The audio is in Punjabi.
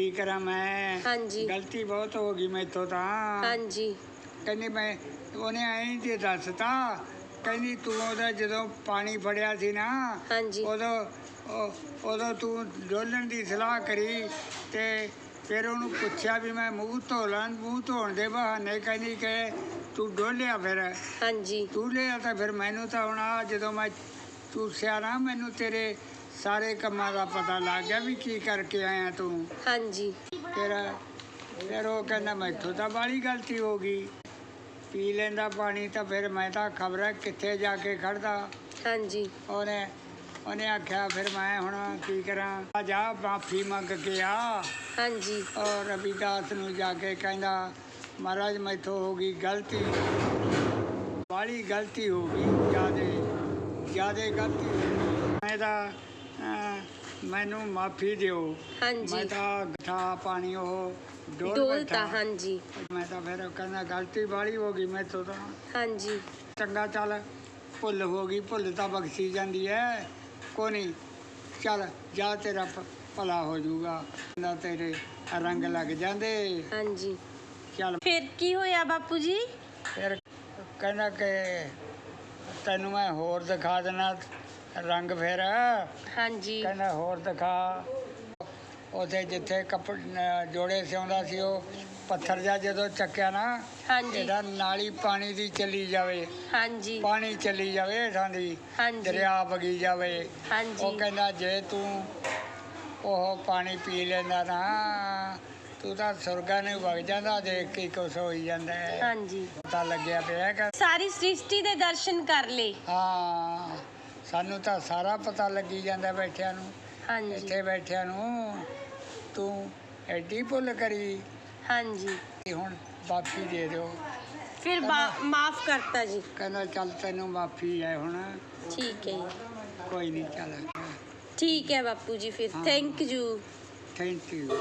ਕੀ ਕਰਾਂ ਮੈਂ? ਹਾਂਜੀ। ਗਲਤੀ ਬਹੁਤ ਹੋ ਗਈ ਮੈਥੋਂ ਤਾਂ। ਹਾਂਜੀ। ਕਹਿੰਦੀ ਮੈਂ ਉਹਨੇ ਐਂ ਤੇ ਦੱਸਤਾ ਕਹਿੰਦੀ ਤੂੰ ਉਹਦਾ ਜਦੋਂ ਪਾਣੀ ਫੜਿਆ ਸੀ ਨਾ ਹਾਂਜੀ। ਉਦੋਂ ਉਦੋਂ ਤੂੰ ਡੋਲਣ ਦੀ ਸਲਾਹ ਕਰੀ ਤੇ ਫਿਰ ਉਹਨੂੰ ਪੁੱਛਿਆ ਵੀ ਮੈਂ ਮੂੰਹ ਧੋ ਲਾਂ ਮੂੰਹ ਧੋਣ ਦੇ ਬਹਾਨੇ ਕਹਿੰਦੀ ਕਿ ਤੂੰ ਡੋਲਿਆ ਫਿਰ। ਹਾਂਜੀ। ਤੂੰ ਲਿਆ ਤਾਂ ਫਿਰ ਮੈਨੂੰ ਤਾਂ ਹੁਣ ਆ ਜਦੋਂ ਮੈਂ ਚੂਸਿਆ ਨਾ ਮੈਨੂੰ ਤੇਰੇ ਸਾਰੇ ਕੰਮਾਂ ਦਾ ਪਤਾ ਲੱਗ ਗਿਆ ਵੀ ਕੀ ਕਰਕੇ ਆਇਆ ਤੂੰ। ਹਾਂਜੀ। ਫਿਰ ਫਿਰ ਉਹ ਕਹਿੰਦਾ ਮੈਥੋਂ ਤਾਂ ਬਾਲੀ ਗਲਤੀ ਹੋ ਗਈ। ਪੀ ਲੈਂਦਾ ਪਾਣੀ ਤਾਂ ਫਿਰ ਮੈਂ ਤਾਂ ਖਬਰ ਕਿੱਥੇ ਜਾ ਕੇ ਖੜਦਾ ਹਾਂਜੀ। ਉਹਨੇ ਉਹਨੇ ਆਖਿਆ ਫਿਰ ਮੈਂ ਹੁਣ ਕੀ ਕਰਾਂ? ਆ ਜਾ ਮਾਫੀ ਮੰਗ ਕੇ ਆ। ਹਾਂਜੀ। ਔਰ ਰਵਿਦਾਸ ਨੂੰ ਜਾ ਕੇ ਕਹਿੰਦਾ ਮਹਾਰਾਜ ਮੈਥੋਂ ਹੋ ਗਈ ਗਲਤੀ। ਬਾਲੀ ਗਲਤੀ ਹੋ ਗਈ ਜਿਆਦੇ ਜਿਆਦੇ ਗਲਤੀ ਮੈਂ ਤਾਂ ਮੈਨੂੰ ਮਾਫੀ ਦਿਓ। ਮੈਂ ਤਾਂ ਗੱਠਾ ਪਾਣੀ ਉਹ ਡੋਲ ਡੋਲਤਾ ਬੈਠਾ। ਹਾਂਜੀ। ਮੈਂ ਤਾਂ ਫਿਰ ਕਹਿੰਦਾ ਗਲਤੀ ਬਾਲੀ ਹੋ ਗਈ ਮੈਥੋਂ ਤਾਂ। ਹਾਂਜੀ। ਚੰਗਾ ਚੱਲ ਭੁੱਲ ਹੋ ਗਈ ਭੁੱਲ ਤਾਂ ਬਖਸ਼ੀ ਜਾਂਦੀ ਹੈ ਕੋਈ ਨਹੀਂ ਚੱਲ ਜਾ ਤੇਰਾ ਭ- ਭਲਾ ਹੋ ਜਾਊਗਾ। ਨਾ ਤੇਰੇ ਰੰਗ ਲੱਗ ਜਾਂਦੇ। ਹਾਂਜੀ। ਚੱਲ। ਫਿਰ ਕੀ ਹੋਇਆ ਬਾਪੂ ਜੀ? ਫਿਰ ਕਹਿੰਦਾ ਕਿ ਤੈਨੂੰ ਮੈਂ ਹੋਰ ਦਿਖਾ ਦੇਣਾ। ਰੰਗ ਫਿਰ। ਹਾਂਜੀ। ਕਹਿੰਦਾ ਹੋਰ ਦਿਖਾ। ਉਥੇ ਜਿੱਥੇ ਕੱਪੜ ਜੋੜੇ ਸਿਉਂਦਾ ਸੀ ਉਹ ਪੱਥਰ ਜਾ ਜਦੋਂ ਚੱਕਿਆ ਨਾ ਹਾਂਜੀ। ਇਹਦਾ ਨਾਲੀ ਪਾਣੀ ਦੀ ਚੱਲੀ ਜਾਵੇ। ਹਾਂਜੀ। ਪਾਣੀ ਚੱਲੀ ਜਾਵੇ ਹੇਠਾਂ ਦੀ ਹਾਂਜੀ। ਦਰਿਆ ਵਗੀ ਜਾਵੇ। ਉਹ ਹਾਂਜੀ ਕਹਿੰਦਾ ਜੇ ਤੂੰ ਉਹ ਪਾਣੀ ਪੀ ਲੈਂਦਾ ਨਾ ਤੂੰ ਤਾਂ ਸੁਰਗਾਂ ਨੂੰ ਵਗ ਜਾਂਦਾ ਦੇਖ ਕੇ ਕੁਛ ਹੋਈ ਜਾਂਦਾ ਹੈ। ਹਾਂਜੀ। ਪਤਾ ਲੱਗਿਆ ਪਿਆ ਕਿ ਸਾਰੀ ਸ੍ਰਿਸ਼ਟੀ ਦੇ ਦਰਸ਼ਨ ਕਰ ਲਏ। ਹਾਂ। ਸਾਨੂੰ ਤਾਂ ਸਾਰਾ ਪਤਾ ਲੱਗੀ ਜਾਂਦਾ ਬੈਠਿਆਂ ਨੂੰ। ਹਾਂਜੀ। ਇੱਥੇ ਬੈਠਿਆਂ ਨੂੰ ਤੂੰ ਐਡੀ ਭੁੱਲ ਕਰੀ। ਹਾਂਜੀ। ਕਿ ਹੁਣ ਮਾਫੀ ਦੇ ਦਿਓ। ਫਿਰ ਮਾਫ ਕਰਤਾ ਜੀ। ਕਹਿੰਦਾ ਚੱਲ ਤੈਨੂੰ ਮਾਫੀ ਹੈ ਹੁਣ। ਠੀਕ ਹੈ ਕੋਈ ਨਹੀਂ ਚੱਲ। ਠੀਕ ਹੈ ਬਾਪੂ ਜੀ ਫਿਰ। Thank you thank you